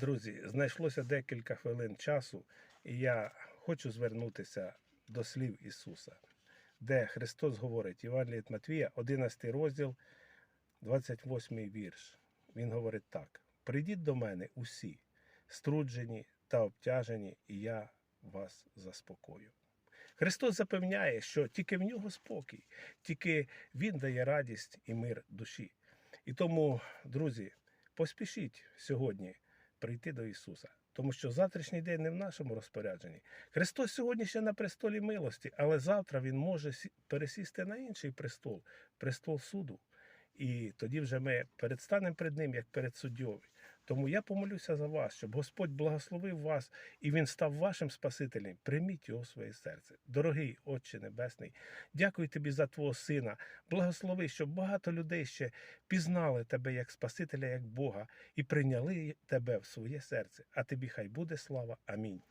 Друзі, знайшлося декілька хвилин часу, і я хочу звернутися до слів Ісуса, де Христос говорить, Іван від Матвія, 11 розділ, 28 вірш. Він говорить так: Прийдіть до мене усі, струджені та обтяжені, і я вас заспокою. Христос запевняє, що тільки в нього спокій, тільки Він дає радість і мир душі. І тому, друзі, поспішіть сьогодні прийти до Ісуса, тому що завтрашній день не в нашому розпорядженні. Христос сьогодні ще на престолі милості, але завтра Він може пересісти на інший престол, престол суду. І тоді вже ми передстанемо перед Ним, як перед суддєю. Тому я помолюся за вас, щоб Господь благословив вас і Він став вашим Спасителем. Прийміть його в своє серце. Дорогий Отче Небесний, дякую тобі за Твого Сина. Благослови, щоб багато людей ще пізнали тебе як Спасителя, як Бога, і прийняли тебе в своє серце. А тобі хай буде слава. Амінь.